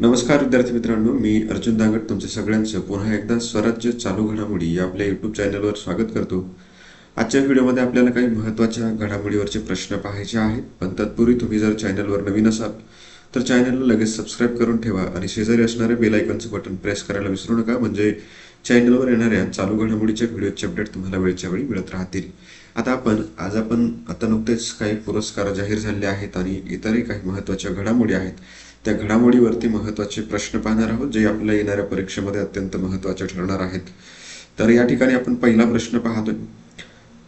नमस्कार विद्यार्थी मित्रांनो मी अर्जुन दांगट तुमच्या सगळ्यांचं पुन्हा एकदा स्वराज्य चालू घडामोडी या आपल्या युट्यूब चॅनलवर स्वागत करतो. आजच्या व्हिडिओमध्ये आपल्याला काही महत्त्वाच्या घडामोडीवरचे प्रश्न पाहायचे आहेत पण तत्पूर्वी तुम्ही जर चॅनलवर नवीन असाल तर चॅनलला लगेच सबस्क्राईब करून ठेवा आणि शेजारी असणारे बेल आयकॉनचं बटन प्रेस करायला विसरू नका म्हणजे चॅनलवर येणाऱ्या चालू घडामोडीच्या व्हिडिओचे अपडेट तुम्हाला वेळच्या वेळी मिळत राहतील. आता आपण आज आपण आता नुकतेच काही पुरस्कार जाहीर झाले आहेत आणि इतरही काही महत्त्वाच्या घडामोडी आहेत. त्या घडामोडीवरती महत्त्वाचे प्रश्न पाहणार आहोत जे आपल्या येणाऱ्या परीक्षेमध्ये अत्यंत महत्त्वाचे ठरणार आहेत. तर या ठिकाणी आपण पहिला प्रश्न पाहतोय.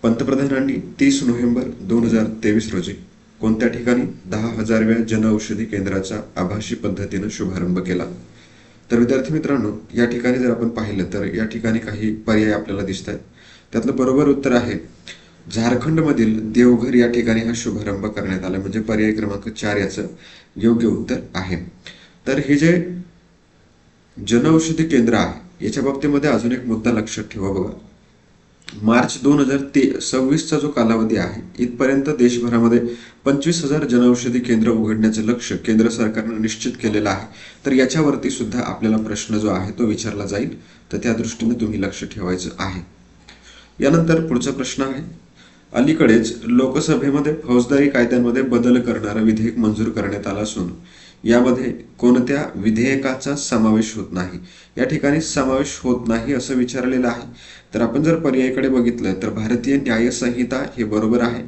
पंतप्रधानांनी तीस नोव्हेंबर दोन हजार तेवीस रोजी कोणत्या ठिकाणी दहा हजारव्या जनऔषधी केंद्राचा आभासी पद्धतीनं शुभारंभ केला? तर विद्यार्थी मित्रांनो या ठिकाणी जर आपण पाहिलं तर या ठिकाणी काही पर्याय आपल्याला दिसत आहेत त्यातलं बरोबर उत्तर आहे झारखंडमधील देवघर या ठिकाणी हा शुभारंभ करण्यात आला. म्हणजे पर्याय क्रमांक चार याचं. योग्य उत्तर आहे. तर हे जे जनऔषधी केंद्र आहे याच्या बाबतीमध्ये अजून एक मुद्दा लक्षात ठेवा बघा. मार्च दोन हजार ते सव्वीसचा जो कालावधी आहे इथपर्यंत देशभरामध्ये पंचवीस हजार जनऔषधी केंद्र उघडण्याचं लक्ष केंद्र सरकारनं निश्चित केलेलं आहे. तर याच्यावरती सुद्धा आपल्याला प्रश्न जो आहे तो विचारला जाईल. तर त्या दृष्टीने तुम्ही लक्ष ठेवायचं आहे. यानंतर पुढचा प्रश्न आहे. अलीकडेच लोकसभेमध्ये फौजदारी कायद्यांमध्ये बदल करणारं विधेयक मंजूर करण्यात आलं असून यामध्ये कोणत्या विधेयकाचा समावेश होत नाही? या ठिकाणी समावेश होत नाही असं विचारलेलं आहे. तर आपण जर पर्यायाकडे बघितलं तर भारतीय न्याय संहिता हे बरोबर आहे.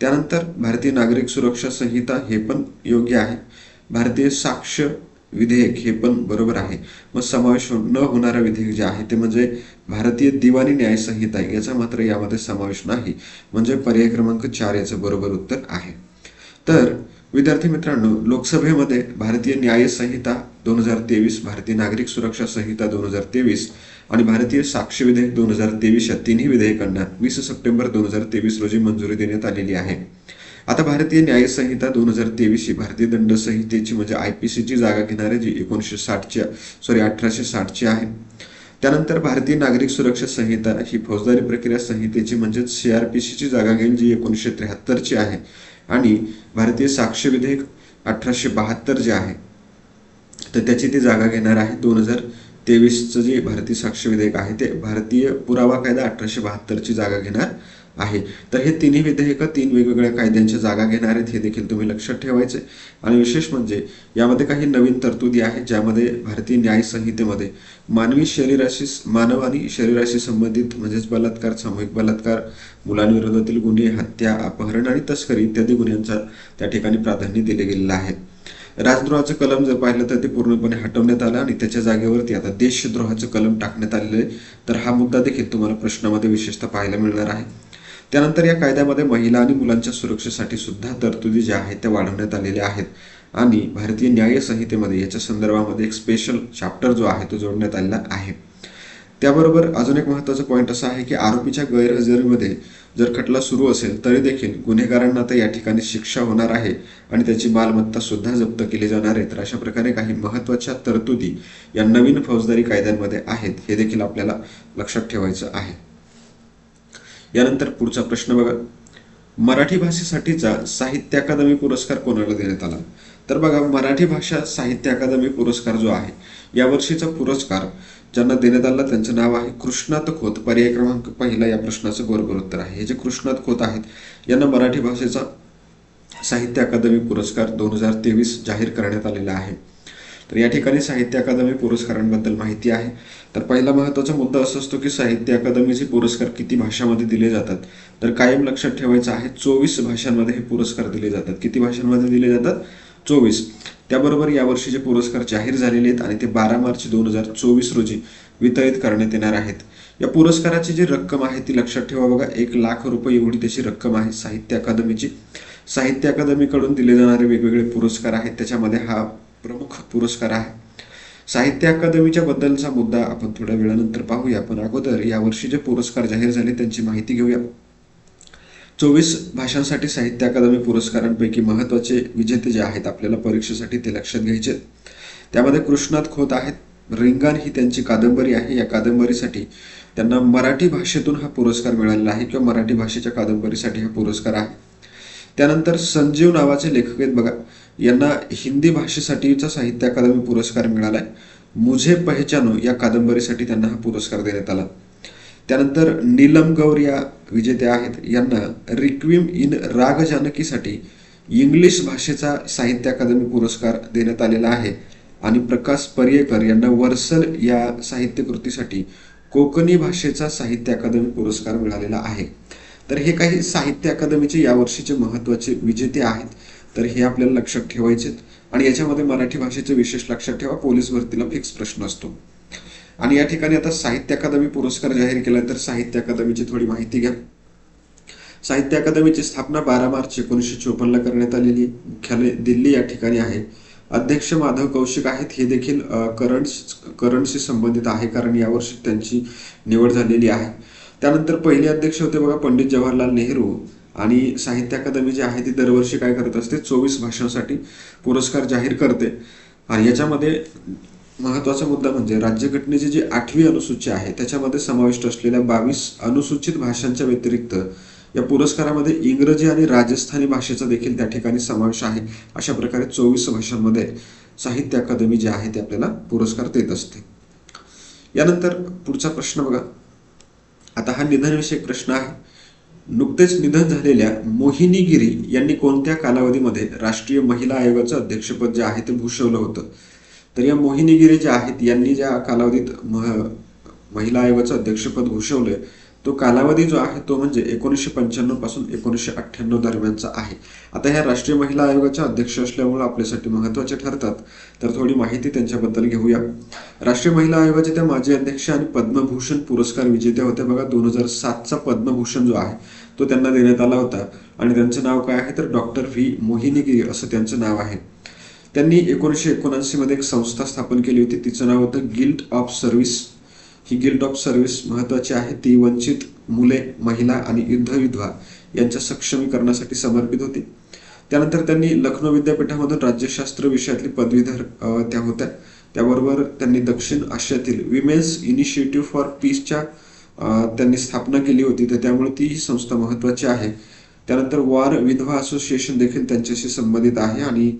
त्यानंतर भारतीय नागरिक सुरक्षा संहिता हे पण योग्य आहे. भारतीय साक्ष विधेयक हे पण बरोबर आहे. मग समावेश हो- न होणारा विधेयक जे आहे ते म्हणजे भारतीय दिवाणी न्याय संहिता याचा मात्र यामध्ये समावेश नाही. म्हणजे पर्याय क्रमांक चार याचं बरोबर उत्तर आहे. तर विद्यार्थी मित्रांनो लोकसभेमध्ये भारतीय न्याय संहिता दोन हजार तेवीस भारतीय नागरिक सुरक्षा संहिता दोन हजार तेवीस आणि भारतीय साक्ष विधेयक दोन हजार तेवीस या तिन्ही विधेयकांना वीस सप्टेंबर दोन हजार तेवीस रोजी मंजुरी देण्यात आलेली आहे. आता भारतीय न्याय संहिता दोन हजार तेवीस ही भारतीय दंड संहितेची म्हणजे आय पी सीची जागा घेणारी जी एकोणीसशे साठच्या सॉरी अठराशे साठची आहे. त्यानंतर भारतीय नागरिक सुरक्षा संहिता ही फौजदारी प्रक्रिया संहितेची म्हणजेच सी आर पी सीची जागा घेईल जी एकोणीसशे त्र्याहत्तरची आहे. आणि भारतीय साक्ष विधेयक अठराशे बहात्तर जे आहे तर त्याची ती जागा घेणार आहे. दोन हजार तेवीसचं जे भारतीय साक्ष विधेयक आहे ते भारतीय पुरावा कायदा अठराशे बहात्तरची जागा घेणार. आहे. तर हे तिन्ही विधेयकं तीन वेगवेगळ्या कायद्यांची जागा घेणार आहेत हे देखील तुम्ही लक्षात ठेवायचे. आणि विशेष म्हणजे यामध्ये काही नवीन तरतुदी आहेत ज्यामध्ये भारतीय न्याय संहितेमध्ये मानवी शरीराशी मानव आणि शरीराशी संबंधित म्हणजेच बलात्कार सामूहिक बलात्कार मुलांविरोधातील गुन्हे हत्या अपहरण आणि तस्करी इत्यादी गुन्ह्यांचा त्या ठिकाणी प्राधान्य दिले गेलेलं आहे. राजद्रोहाचं कलम जर पाहिलं तर ते पूर्णपणे हटवण्यात आलं आणि त्याच्या जागेवरती आता देशद्रोहाचं कलम टाकण्यात आलेलं आहे. तर हा मुद्दा देखील तुम्हाला प्रश्नामध्ये विशेषतः पाहायला मिळणार आहे. त्यानंतर या कायद्यामध्ये महिला आणि मुलांच्या सुरक्षेसाठी सुद्धा तरतुदी ज्या आहेत त्या वाढवण्यात आलेल्या आहेत. आणि भारतीय न्याय संहितेमध्ये याच्या संदर्भामध्ये एक स्पेशल चॅप्टर जो आहे तो जोडण्यात आलेला आहे. त्याबरोबर अजून एक महत्त्वाचा पॉईंट असा आहे की आरोपीच्या गैरहजेरीमध्ये जर खटला सुरू असेल तरी देखील गुन्हेगारांना तर या ठिकाणी शिक्षा होणार आहे आणि त्याची मालमत्ता सुद्धा जप्त केली जाणार आहे. तर अशा प्रकारे काही महत्त्वाच्या तरतुदी या नवीन फौजदारी कायद्यांमध्ये आहेत हे देखील आपल्याला लक्षात ठेवायचं आहे. यानंतर पुढचा प्रश्न बघा. मराठी भाषेसाठीचा साहित्य अकादमी पुरस्कार कोणाला देण्यात आला? तर बघा मराठी भाषा साहित्य अकादमी पुरस्कार जो आहे यावर्षीचा पुरस्कार ज्यांना देण्यात आला त्यांचं नाव आहे कृष्णात खोत. पर्याय क्रमांक पहिला या प्रश्नाचं बरोबर उत्तर आहे. हे जे कृष्णात खोत आहेत यांना मराठी भाषेचा साहित्य अकादमी पुरस्कार दोन हजार तेवीस जाहीर करण्यात आलेला आहे. तर या ठिकाणी साहित्य अकादमी पुरस्कारांबद्दल माहिती आहे. तर पहिला महत्त्वाचा मुद्दा असा असतो की साहित्य अकादमीचे पुरस्कार किती भाषांमध्ये दिले जातात? तर कायम लक्षात ठेवायचं आहे चोवीस भाषांमध्ये हे पुरस्कार दिले जातात. किती भाषांमध्ये दिले जातात? चोवीस. त्याबरोबर यावर्षीचे पुरस्कार जाहीर झालेले आहेत आणि ते बारा मार्च दोन हजार चोवीस रोजी वितरित करण्यात येणार आहेत. या पुरस्काराची जी रक्कम आहे ती लक्षात ठेवा बघा एक लाख रुपये एवढी त्याची रक्कम आहे साहित्य अकादमीची. साहित्य अकादमीकडून दिले जाणारे वेगवेगळे पुरस्कार आहेत त्याच्यामध्ये हा प्रमुख पुरस्कार आहे. साहित्य अकादमीच्या बद्दलचा मुद्दा आपण थोड्या वेळानंतर पाहूया पण अगोदर यावर्षी जे पुरस्कार जाहीर झाले त्यांची माहिती घेऊया. चोवीस भाषांसाठी साहित्य अकादमी पुरस्कारांपैकी महत्त्वाचे विजेते जे आहेत आपल्याला परीक्षेसाठी ते लक्षात घ्यायचे. त्यामध्ये कृष्णात खोत आहेत. रिंगाण ही त्यांची कादंबरी आहे. या कादंबरीसाठी त्यांना मराठी भाषेतून हा पुरस्कार मिळालेला आहे किंवा मराठी भाषेच्या कादंबरीसाठी हा पुरस्कार आहे. त्यानंतर संजीव नावाचे लेखक आहेत बघा. यांना हिंदी भाषेसाठीचा साहित्य अकादमी पुरस्कार मिळालाय. मुझे पहचानो या कादंबरीसाठी त्यांना हा पुरस्कार देण्यात आला. त्यानंतर नीलम गौर या विजेत्या आहेत. यांना रिक्विम इन राग जानकीसाठी इंग्लिश भाषेचा साहित्य अकादमी पुरस्कार देण्यात आलेला आहे. आणि प्रकाश पर्येकर यांना वर्सल या साहित्य कृतीसाठी कोकणी भाषेचा साहित्य अकादमी पुरस्कार मिळालेला आहे. तर हे काही साहित्य अकादमीचे यावर्षीचे महत्त्वाचे विजेते आहेत. तर हे आपल्याला लक्षात ठेवायचे आणि याच्यामध्ये मराठी भाषेचे विशेष लक्षात ठेवा पोलीस भरतीला फिक्स प्रश्न असतो. आणि या ठिकाणी आता साहित्य अकादमी पुरस्कार जाहीर केला तर साहित्य अकादमीची थोडी माहिती घ्या. साहित्य अकादमीची स्थापना बारा मार्च एकोणीसशे चोपन्नला करण्यात आलेली मुख्यालय दिल्ली या ठिकाणी आहे. अध्यक्ष माधव कौशिक आहेत. हे देखील करंट करंटशी संबंधित आहे कारण यावर्षी त्यांची निवड झालेली आहे. त्यानंतर पहिले अध्यक्ष होते बघा पंडित जवाहरलाल नेहरू. आणि साहित्य अकादमी जी आहे ती दरवर्षी काय करत असते चोवीस भाषांसाठी पुरस्कार जाहीर करते. आणि याच्यामध्ये महत्त्वाचा मुद्दा म्हणजे राज्यघटनेची जी आठवी अनुसूची आहे त्याच्यामध्ये समाविष्ट असलेल्या बावीस अनुसूचित भाषांच्या व्यतिरिक्त या पुरस्कारामध्ये इंग्रजी आणि राजस्थानी भाषेचा देखील त्या ठिकाणी समावेश आहे. अशा प्रकारे चोवीस भाषांमध्ये साहित्य अकादमी जी आहे ती आपल्याला पुरस्कार देत असते. यानंतर पुढचा प्रश्न बघा. आता हा निधनविषयक प्रश्न आहे. नुकतेच निधन झालेल्या मोहिनी गिरी यांनी कोणत्या कालावधीमध्ये राष्ट्रीय महिला आयोगाचं अध्यक्षपद जे आहे ते भूषवलं होतं? तर या मोहिनी गिरी ज्या आहेत यांनी ज्या कालावधीत मह महिला आयोगाचं अध्यक्षपद भूषवलंय तो कालावधी जो आहे तो म्हणजे एकोणीसशे पंच्याण्णवपासून एकोणीसशे अठ्ठ्याण्णव दरम्यानचा आहे. आता ह्या राष्ट्रीय महिला आयोगाच्या अध्यक्ष असल्यामुळे आपल्यासाठी महत्त्वाचे ठरतात. तर थोडी माहिती त्यांच्याबद्दल घेऊया. राष्ट्रीय महिला आयोगाचे त्या माजी अध्यक्ष आणि पद्मभूषण पुरस्कार विजेत्या होत्या. बघा दोन हजार सातचा पद्मभूषण जो आहे तो त्यांना देण्यात आला होता. आणि त्यांचं नाव काय आहे? तर डॉक्टर व्ही. मोहिनीगिरी असं त्यांचं नाव आहे. त्यांनी एकोणीसशे एकोणऐंशी मध्ये एक संस्था स्थापन केली होती. तिचं नाव होतं गिल्ट ऑफ सर्व्हिस. ही गिल्ड ऑफ सर्व्हिस महत्वाची आहे. ती वंचित मुले महिला आणि युद्ध विधवा यांच्या सक्षमीकरणासाठी समर्पित होती. त्यानंतर त्यांनी लखनौ विद्यापीठामधून राज्यशास्त्र विषयातली पदवीधर त्या होत्या. त्याबरोबर त्यांनी दक्षिण आशियातील विमेन्स इनिशिएटिव्ह फॉर पीसच्या त्यांनी स्थापना केली होती. तर त्यामुळे ती ही संस्था महत्वाची आहे. त्यानंतर वार विधवा असोसिएशन देखील त्यांच्याशी संबंधित आहे आणि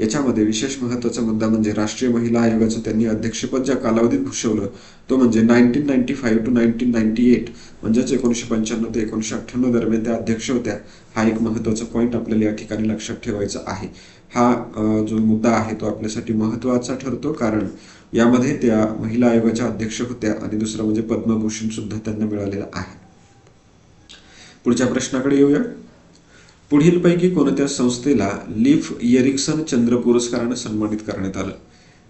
याच्यामध्ये विशेष महत्त्वाचा मुद्दा म्हणजे राष्ट्रीय महिला आयोगाचं त्यांनी अध्यक्षपद ज्या कालावधीत भूषवलं तो म्हणजे nineteen ninety five to nineteen ninety eight म्हणजेच एकोणीसशे पंच्याण्णव ते एकोणीसशे अठ्ठ्याण्णव दरम्यान त्या अध्यक्ष होत्या. हा एक महत्त्वाचा पॉईंट आपल्याला या ठिकाणी लक्षात ठेवायचा आहे. हा जो मुद्दा आहे तो आपल्यासाठी महत्त्वाचा ठरतो कारण यामध्ये त्या महिला आयोगाच्या अध्यक्ष होत्या आणि दुसरं म्हणजे पद्मभूषण सुद्धा त्यांना मिळालेलं आहे. पुढच्या प्रश्नाकडे येऊया. पुढीलपैकी कोणत्या संस्थेला लिफ एरिक्सन चंद्र पुरस्काराने सन्मानित करण्यात आलं?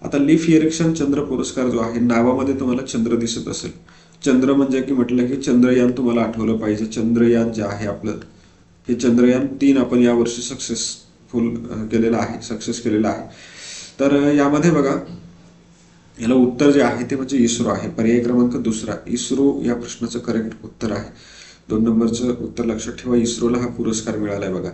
आता लिफ एरिक्सन चंद्र पुरस्कार जो आहे नावामध्ये तुम्हाला चंद्र दिसत असेल. चंद्र म्हणजे की म्हटलं की चंद्रयान तुम्हाला आठवलं पाहिजे. चंद्रयान जे आहे आपलं हे चंद्रयान तीन आपण यावर्षी सक्सेसफुल केलेलं आहे सक्सेस केलेलं आहे. तर यामध्ये बघा याला उत्तर जे आहे ते म्हणजे इस्रो आहे. पर्याय क्रमांक दुसरा इस्रो या प्रश्नाचं करेक्ट उत्तर आहे. दोन नंबरचं उत्तर लक्षात ठेवा इस्रोला हा पुरस्कार मिळालाय बघा.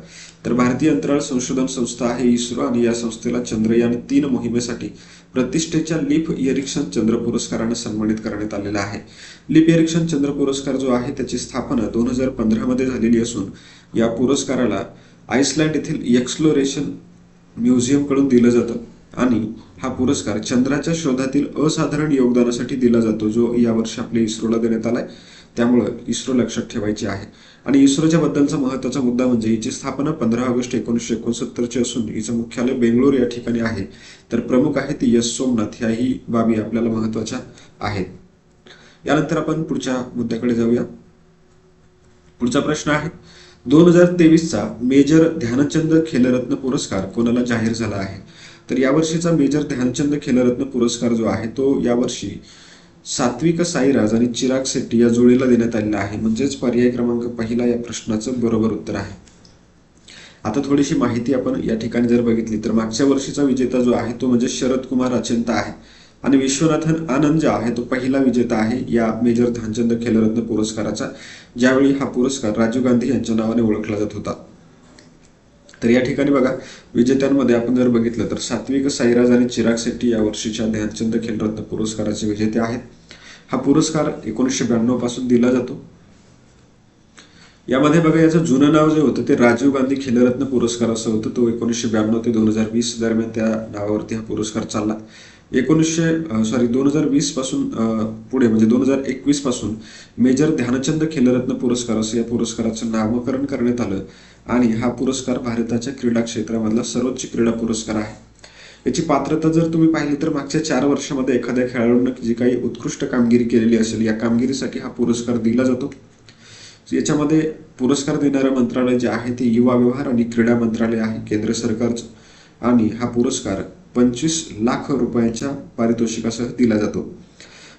तर भारतीय अंतराळ संशोधन संस्था आहे इस्रो आणि या संस्थेला चंद्रयान तीन मोहिमेसाठी प्रतिष्ठेच्या लिप एरिक्सन चंद्र पुरस्काराने सन्मानित करण्यात आलेला आहे. लिप एरिक्सन चंद्र पुरस्कार जो आहे त्याची स्थापना दोन हजार पंधरामध्ये झालेली असून या पुरस्काराला आइसलँड येथील एक्सप्लोरेशन म्युझियमकडून दिलं जातं आणि हा पुरस्कार चंद्राच्या शोधातील असाधारण योगदानासाठी दिला जातो जो यावर्षी आपल्या इस्रोला देण्यात आलाय. त्यामुळं इस्रो लक्षात ठेवायची आहे. आणि इस्रोच्या बद्दलचा महत्त्वाचा मुद्दा म्हणजे हिची स्थापना पंधरा ऑगस्ट एकोणीसशे एकोणसत्तरची असून हिचं मुख्यालय बेंगळूर या ठिकाणी आहे. तर प्रमुख आहे ती यश सोमनाथ ह्याही बाबी आपल्याला महत्त्वाच्या आहेत. यानंतर आपण पुढच्या मुद्द्याकडे जाऊया. पुढचा प्रश्न आहे दोन हजार तेवीसचा मेजर ध्यानचंद खेलरत्न पुरस्कार कोणाला जाहीर झाला आहे? तर यावर्षीचा मेजर ध्यानचंद खेलरत्न पुरस्कार जो आहे तो यावर्षी सात्विक साईराज आणि चिराग शेट्टी या जोडीला देण्यात आलेला आहे. म्हणजेच पर्याय क्रमांक पहिला या प्रश्नाचं बरोबर उत्तर आहे. आता थोडीशी माहिती आपण या ठिकाणी जर बघितली तर मागच्या वर्षीचा विजेता जो आहे तो म्हणजे शरद कुमार अचिंता आहे. आणि विश्वनाथन आनंद जो आहे तो पहिला विजेता आहे या मेजर ध्यानचंद खेलरत्न पुरस्काराचा ज्यावेळी हा पुरस्कार राजीव गांधी यांच्या नावाने ओळखला जात होता. तर या ठिकाणी बघा विजेत्यांमध्ये आपण जर बघितलं तर सात्विक साईराज आणि चिराग शेट्टी या वर्षीच्या ध्यानचंद खेलरत्न पुरस्काराचे विजेते आहेत. हा पुरस्कार एकोणीसशे ब्याण्णवपासून दिला जातो. यामध्ये बघा याचं जुनं नाव जे होतं ते राजीव गांधी खेलरत्न पुरस्कार असं होतं. तो एकोणीसशे ब्याण्णव ते दोन हजार वीस दरम्यान त्या नावावरती हा पुरस्कार चालला. एकोणीसशे सॉरी दोन हजार वीसपासून पुढे म्हणजे दोन हजार एकवीसपासून मेजर ध्यानचंद खेलरत्न पुरस्कार असं या पुरस्काराचं नामकरण करण्यात आलं. आणि हा पुरस्कार भारताच्या क्रीडा क्षेत्रामधला सर्वोच्च क्रीडा पुरस्कार आहे. याची पात्रता जर तुम्ही पाहिली तर मागच्या चार वर्षामध्ये एखाद्या खेळाडूनं जी काही उत्कृष्ट कामगिरी केलेली असेल या कामगिरीसाठी हा पुरस्कार दिला जातो. याच्यामध्ये पुरस्कार देणारं मंत्रालय जे आहे ते युवा व्यवहार आणि क्रीडा मंत्रालय आहे केंद्र सरकारचं. आणि हा पुरस्कार पंचवीस लाख रुपयाच्या पारितोषिकासह दिला जातो.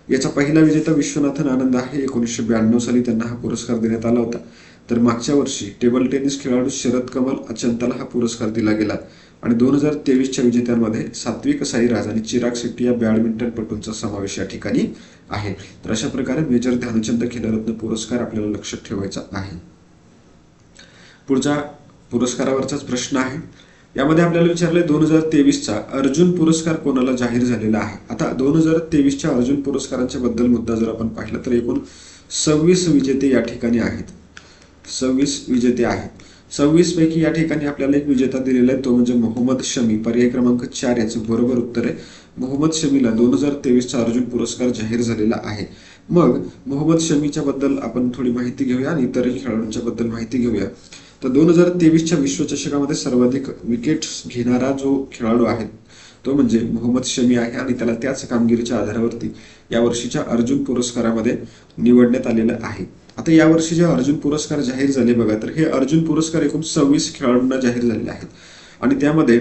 याचा पहिला विजेता विश्वनाथन आनंद आहे. एकोणीसशे ब्याण्णव साली त्यांना हा पुरस्कार देण्यात आला होता. तर मागच्या वर्षी टेबल टेनिस खेळाडू शरद कमल अचंताला हा पुरस्कार दिला गेला. आणि दोन हजार तेवीसच्या विजेत्यांमध्ये सात्विक साईराज आणि चिराग शेट्टी या बॅडमिंटनपटूंचा समावेश या ठिकाणी आहे. तर अशा प्रकारे मेजर ध्यानचंद खेलरत्न पुरस्कार आपल्याला लक्षात ठेवायचा आहे. पुढचा पुरस्कारावरचाच प्रश्न आहे. यामध्ये आपल्याला विचारलंय दोन हजार तेवीसचा अर्जुन पुरस्कार कोणाला जाहीर झालेला आहे? आता दोन हजार तेवीसच्या अर्जुन पुरस्कारांच्या बद्दल मुद्दा जर आपण पाहिला तर एकूण सव्वीस विजेते या ठिकाणी आहेत. सव्वीस विजेते आहेत. सव्वीस पैकी या ठिकाणी आपल्याला एक विजेता दिलेला आहे तो म्हणजे मोहम्मद शमी. पर्याय क्रमांक चार याचं बरोबर उत्तर आहे. मोहम्मद शमीला दोन हजार तेवीसचा अर्जुन पुरस्कार जाहीर झालेला आहे. मग मोहम्मद शमीच्या बद्दल आपण थोडी माहिती घेऊया आणि इतरही खेळाडूंच्या बद्दल माहिती घेऊया. तर दोन हजार तेवीसच्या विश्वचषकामध्ये सर्वाधिक विकेट्स घेणारा जो खेळाडू आहे तो म्हणजे मोहम्मद शमी आहे आणि त्याला त्याच कामगिरीच्या आधारावरती या वर्षीच्या अर्जुन पुरस्कारामध्ये निवडण्यात आलेलं आहे. आता यावर्षी जे अर्जुन पुरस्कार जाहीर झाले बघा तर हे अर्जुन पुरस्कार एकूण सव्वीस खेळाडूंना जाहीर झालेले आहेत. आणि त्यामध्ये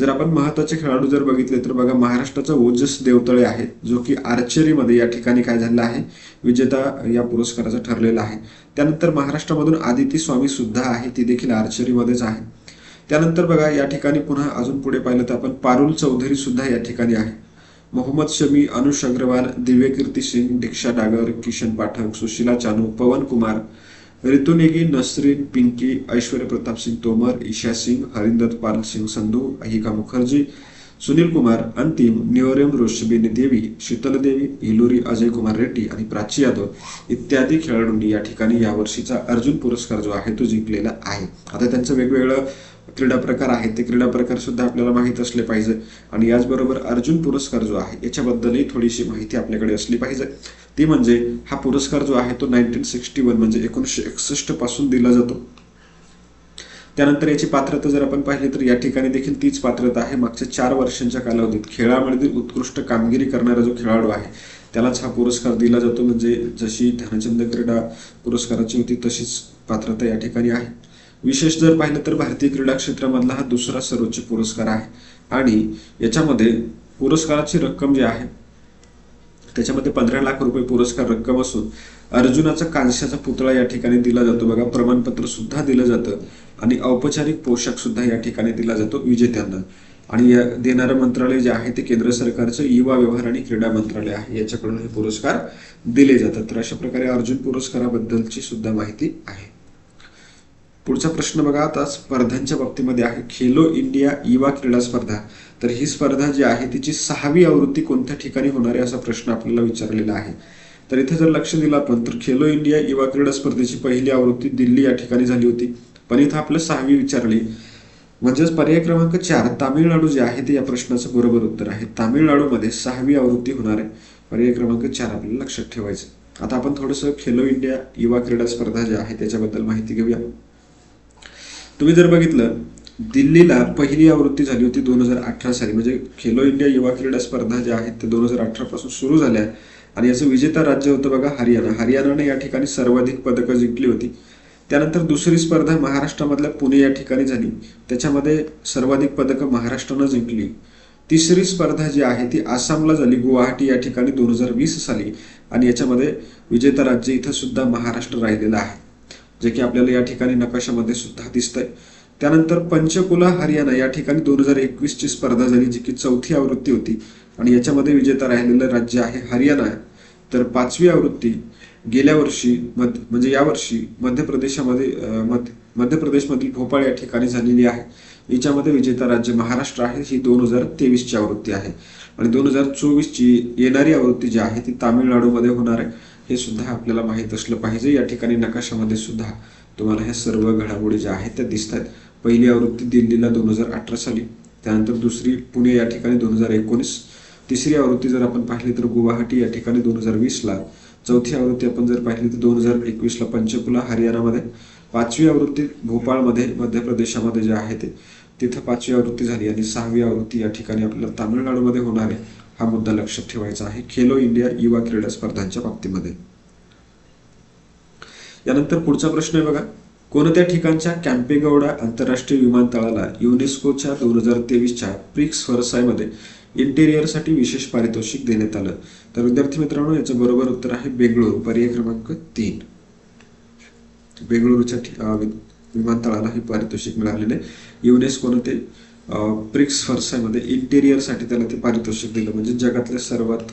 जर आपण महत्त्वाचे खेळाडू जर बघितले तर बघा महाराष्ट्राचा ओजस देवतळे आहे जो की आर्चरीमध्ये या ठिकाणी काय झालेला आहे? विजेता या पुरस्काराचा ठरलेला आहे. त्यानंतर महाराष्ट्रामधून आदिती स्वामी सुद्धा आहे ती देखील आर्चरीमध्येच आहे. त्यानंतर बघा या ठिकाणी पुन्हा अजून पुढे पाहिलं तर आपण पारुल चौधरी सुद्धा या ठिकाणी आहे. मोहम्मद शमी अनुष अग्रवाल दिव्यकीर्ती सिंग दीक्षा डागर किशन पाठक सुशीला चानू पवन कुमार रितू नेगी नसरीन पिंकी ऐश्वर्य प्रताप सिंग तोमर ईशा सिंग हरिंदर पाल सिंग संधू अहिका मुखर्जी सुनील कुमार अंतिम निओरेम रोशबेनी देवी शीतल देवी हिलोरी अजय कुमार रेड्डी आणि प्राची यादव इत्यादी खेळाडूंनी या ठिकाणी यावर्षीचा अर्जुन पुरस्कार जो आहे तो जिंकलेला आहे. आता त्यांचं वेगवेगळं क्रीडा प्रकार आहेत ते क्रीडा प्रकार सुद्धा आपल्याला माहीत असले पाहिजे. आणि याचबरोबर अर्जुन पुरस्कार जो आहे याच्याबद्दलही थोडीशी माहिती आपल्याकडे असली पाहिजे. ती म्हणजे हा पुरस्कार जो आहे तो नाईन्टीन सिक्स्टी वन म्हणजे एकोणीसशे एकसष्टपासून दिला जातो. त्यानंतर याची पात्रता जर आपण पाहिली तर या ठिकाणी देखील तीच पात्रता आहे. मागच्या चार वर्षांच्या कालावधीत खेळामध्ये उत्कृष्ट कामगिरी करणारा जो खेळाडू आहे त्यालाच हा पुरस्कार दिला जातो. म्हणजे जशी ध्यानचंद क्रीडा पुरस्काराची होती तशीच पात्रता या ठिकाणी आहे. विशेष जर पाहिलं तर भारतीय क्रीडा क्षेत्रामधला हा दुसरा सर्वोच्च पुरस्कार आहे. आणि याच्यामध्ये पुरस्काराची रक्कम जी आहे त्याच्यामध्ये पंधरा लाख रुपये पुरस्कार रक्कम असून अर्जुनाचा कांस्याचा पुतळा या ठिकाणी दिला जातो. बघा प्रमाणपत्र सुद्धा दिलं जातं आणि औपचारिक पोशाख सुद्धा या ठिकाणी दिला जातो विजेत्यांना. आणि या देणारं मंत्रालय जे आहे ते केंद्र सरकारचं युवा व्यवहार आणि क्रीडा मंत्रालय आहे. याच्याकडून हे पुरस्कार दिले जातात. तर अशा प्रकारे अर्जुन पुरस्काराबद्दलची सुद्धा माहिती आहे. पुढचा प्रश्न बघा आता स्पर्धांच्या बाबतीमध्ये आहे. खेलो इंडिया युवा क्रीडा स्पर्धा. तर ही स्पर्धा जी आहे तिची सहावी आवृत्ती कोणत्या ठिकाणी होणार आहे असा प्रश्न आपल्याला विचारलेला आहे. तर इथे जर लक्ष दिलं आपण तर खेलो इंडिया युवा क्रीडा स्पर्धेची पहिली आवृत्ती दिल्ली या ठिकाणी झाली होती. पण इथं आपलं सहावी विचारली. म्हणजेच पर्याय क्रमांक चार तामिळनाडू जे आहे ते या प्रश्नाचं बरोबर उत्तर आहे. तामिळनाडूमध्ये सहावी आवृत्ती होणार आहे. पर्याय क्रमांक चार आपल्याला लक्षात ठेवायचं आता आपण थोडंसं खेलो इंडिया युवा क्रीडा स्पर्धा ज्या आहे त्याच्याबद्दल माहिती घेऊया. तुम्ही जर बघितलं दिल्लीला पहिली आवृत्ती झाली होती दोन हजार अठरा साली. म्हणजे खेलो इंडिया युवा क्रीडा स्पर्धा ज्या आहेत ते दोन हजार अठरापासून सुरू झाल्या. आणि याचं विजेता राज्य होतं बघा हरियाणा. हरियाणाने या ठिकाणी सर्वाधिक पदकं जिंकली होती. त्यानंतर दुसरी स्पर्धा महाराष्ट्रामधल्या पुणे या ठिकाणी झाली. त्याच्यामध्ये सर्वाधिक पदकं महाराष्ट्रानं जिंकली. तिसरी स्पर्धा जी आहे ती आसामला झाली गुवाहाटी या ठिकाणी दोन हजार वीस साली. आणि याच्यामध्ये विजेता राज्य इथं सुद्धा महाराष्ट्र राहिलेलं आहे. जे की आपल्याला या ठिकाणी नकाशामध्ये सुद्धा दिसतंय. त्यानंतर पंचकुला हरियाणा या ठिकाणी दोन हजार एकवीस ची स्पर्धा झाली जी की चौथी आवृत्ती होती. आणि याच्यामध्ये विजेता राहिलेलं राज्य आहे हरियाणा. तर पाचवी आवृत्ती गेल्या वर्षी मध्य म्हणजे यावर्षी मध्य प्रदेशामध्ये मध्य मध्य प्रदेशमधील भोपाळ या ठिकाणी झालेली आहे. याच्यामध्ये विजेता राज्य महाराष्ट्र आहे ही दोन हजार तेवीसची आवृत्ती आहे. आणि दोन हजार चोवीसची येणारी आवृत्ती जी आहे ती तामिळनाडूमध्ये होणार आहे. हे सुद्धा आपल्याला माहीत असलं पाहिजे. या ठिकाणी नकाशामध्ये सुद्धा तुम्हाला ह्या सर्व घडामोडी ज्या आहेत त्या दिसत आहेत पहिली आवृत्ती दिल्लीला दोन हजार अठरा साली त्यानंतर दुसरी पुणे या ठिकाणी दोन हजार एकोणीस तिसरी आवृत्ती जर आपण पाहिली तर गुवाहाटी या ठिकाणी दोन हजार वीसला चौथी आवृत्ती आपण जर पाहिली तर दोन हजार एकवीसला पंचकुला हरियाणामध्ये पाचवी आवृत्ती भोपाळमध्ये मध्य प्रदेशामध्ये जे आहे ते तिथं पाचवी आवृत्ती झाली आणि सहावी आवृत्ती या ठिकाणी आपल्याला तामिळनाडूमध्ये होणार आहे. हा मुद्दा लक्षात ठेवायचा आहे. खेलो इंडिया युवा क्रीडा स्पर्धांच्या बाबतीमध्ये. यानंतर पुढचा प्रश्न आहे बघा. कोणत्या ठिकाणच्या कॅम्पेगौडा आंतरराष्ट्रीय विमानतळाला युनेस्कोच्या दोन हजार तेवीसच्या प्रिक्स फरसायमध्ये इंटेरियरसाठी विशेष पारितोषिक देण्यात आलं? तर विद्यार्थी मित्रांनो याचं बरोबर उत्तर आहे बेंगळुरू पर्याय क्रमांक तीन. बेंगळुरूच्या विमानतळाला हे पारितोषिक मिळालेले युनेस्कोनं ते प्रिक्स फरसायमध्ये इंटेरियरसाठी त्याला ते पारितोषिक दिलं. म्हणजे जगातल्या सर्वात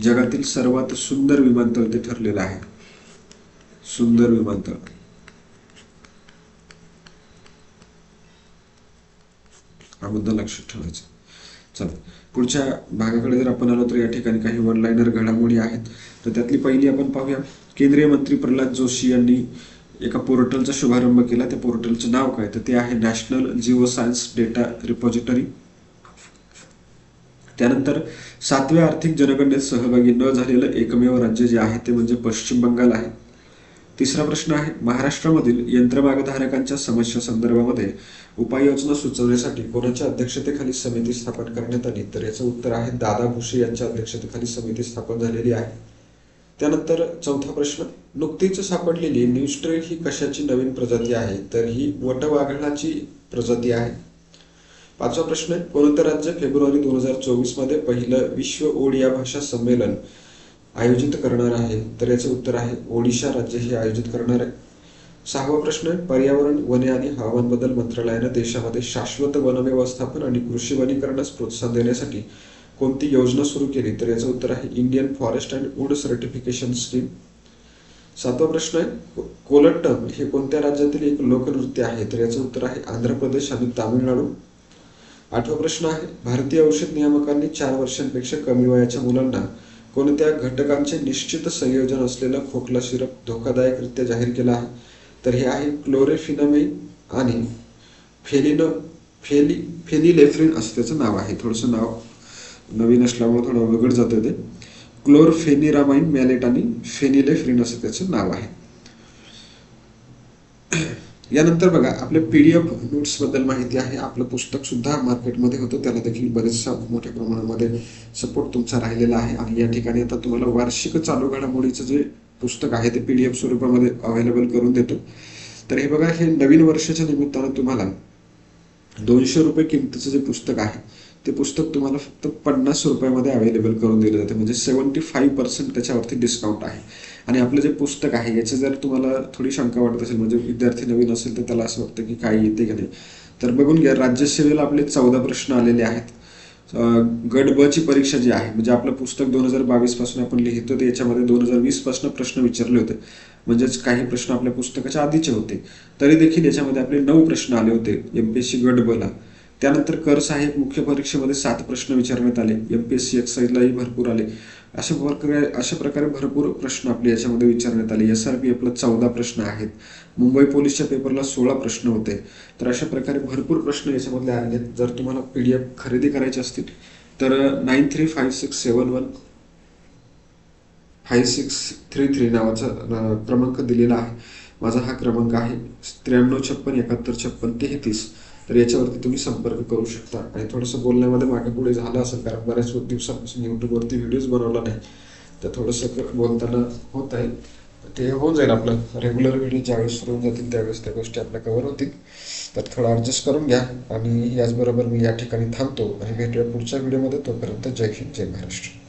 जगातील सर्वात सुंदर विमानतळ ते ठरलेलं आहे. सुंदर विमानतळ. हा मुद्दा लक्षात ठेवायचा. चला. पुढच्या भागाकडे जर आपण आलो तर या ठिकाणी काही वन लाईनर घडामोडी आहेत. तर त्यातली पहिली आपण पाहूया. केंद्रीय मंत्री प्रल्हाद जोशी यांनी एका पोर्टलचा शुभारंभ केला. त्या पोर्टलचं नाव काय? तर ते आहे national geo science data repository. त्यानंतर सातव्या आर्थिक जनगणनेत सहभागी न झालेलं एकमेव राज्य जे आहे ते म्हणजे पश्चिम बंगाल आहे. तिसरा प्रश्न आहे महाराष्ट्रामधील यंत्रमागधारकांच्या समस्या संदर्भामध्ये उपाययोजना सुचवण्यासाठी कोणाच्या अध्यक्षतेखाली समिती स्थापन करण्यात आली? तर याचं उत्तर आहे दादा भुसे यांच्या अध्यक्षतेखाली समिती स्थापन झालेली आहे. त्यानंतर चौथा प्रश्न नुकतीच सापडलेली न्यूस्ट्रेल ही कशाची नवीन प्रजाती आहे? तर ही वटवाघळाची प्रजाती आहे. पाचवा प्रश्न कोणतं राज्य फेब्रुवारी दोन हजार चोवीसमध्ये पहिलं विश्व ओडिया भाषा संमेलन आयोजित करणार आहे? तर याचं उत्तर आहे ओडिशा राज्य हे आयोजित करणार आहे. सहावा प्रश्न आहे पर्यावरण वने आणि हवामान बदल मंत्रालयानं देशामध्ये शाश्वत वन व्यवस्थापन आणि कृषी वनीकरणास प्रोत्साहन देण्यासाठी कोणती योजना सुरू केली? तर याचं उत्तर आहे Indian forest and wood certification scheme सातवा प्रश्न आहे कोलट्टम हे कोणत्या राज्यातील एक लोकनृत्य आहे? तर याचं उत्तर आहे आंध्र प्रदेश आणि तामिळनाडू. आठवा प्रश्न आहे भारतीय औषध नियामकांनी चार वर्षांपेक्षा कमी वयाच्या मुलांना कोणत्या घटकांचे निश्चित संयोजन असलेला खोकला सिरप धोकादायकरित्या जाहीर केला आहे? तर हे आहे क्लोरेफिनामेन आणि फेलिनो फेली फेनिलेफ्रिन असं त्याचं नाव आहे. थोडंसं नाव नवीन असल्यामुळे थोडं अवघड जातं ते. क्लोरफेनिरामाइन मॅलेट आणि फेनिलेफ्रिन असं त्याचं नाव आहे. यानंतर बघा आपल्या पी डी एफ नोट्सबद्दल माहिती आहे. आपलं पुस्तक सुद्धा मार्केटमध्ये होतं. त्याला देखील बरेचसा मोठ्या प्रमाणामध्ये सपोर्ट तुमचा राहिलेला आहे. आणि या ठिकाणी आता तुम्हाला वार्षिक चालू घडामोडीचं जे पुस्तक आहे ते पी डी एफ स्वरूपामध्ये अवेलेबल करून देतो. तर हे बघा हे नवीन वर्षाच्या निमित्तानं तुम्हाला दोनशे रुपये किमतीचं जे पुस्तक आहे ते पुस्तक तुम्हाला फक्त पन्नास रुपयामध्ये अवेलेबल करून दिलं जातं. म्हणजे सेवन्टी फाईव्ह पर्सेंट त्याच्यावरती डिस्काउंट आहे. आणि आपलं जे पुस्तक आहे याचं जर तुम्हाला थोडी शंका वाटत असेल म्हणजे विद्यार्थी नवीन असेल तर त्याला असं वाटतं की काय येते की नाही. तर बघून घ्या राज्यसेवेला आपले चौदा प्रश्न आलेले आहेत. गट ब ची परीक्षा जी आहे म्हणजे आपलं पुस्तक दोन हजार बावीसपासून आपण लिहितो ते याच्यामध्ये दोन हजार वीसपासून प्रश्न विचारले होते. म्हणजेच काही प्रश्न आपल्या पुस्तकाच्या आधीचे होते. तरी देखील याच्यामध्ये आपले नऊ प्रश्न आले होते एमपीएससी गट ब ला त्यानंतर कर साहेब मुख्य परीक्षेमध्ये सात प्रश्न विचारण्यात आले. एमपीएससी एक्साईजलाही भरपूर आले. अशा प्रकारे अशा प्रकारे भरपूर प्रश्न आपले याच्यामध्ये विचारण्यात आले. एस आर पी एफला चौदा प्रश्न आहेत. मुंबई पोलीसच्या पेपरला सोळा प्रश्न होते. तर अशा प्रकारे भरपूर प्रश्न याच्यामधले आले आहेत. जर तुम्हाला पी डी एफ खरेदी करायचे असतील तर nine three five six seven one five six three three नावाचा क्रमांक दिलेला आहे. माझा हा क्रमांक आहे त्र्याण्णव छप्पन एकाहत्तर छप्पन तेहतीस. तर याच्यावरती तुम्ही संपर्क करू शकता. आणि थोडंसं बोलण्यामध्ये मागे पुढे झालं असेल कारण बऱ्याच दिवसापासून यूट्यूबवरती व्हिडिओज बनवला नाही. तर थोडंसं बोलताना होत आहे. ते होऊन जाईल आपलं. रेग्युलर व्हिडिओ ज्यावेळेस सुरू होऊन जातील त्यावेळेस त्या गोष्टी आपल्या कव्हर होतील. तर थोडं ॲडजस्ट करून घ्या. आणि याचबरोबर मी या ठिकाणी थांबतो. आणि भेटूया पुढच्या व्हिडिओमध्ये. तोपर्यंत जय हिंद जय महाराष्ट्र.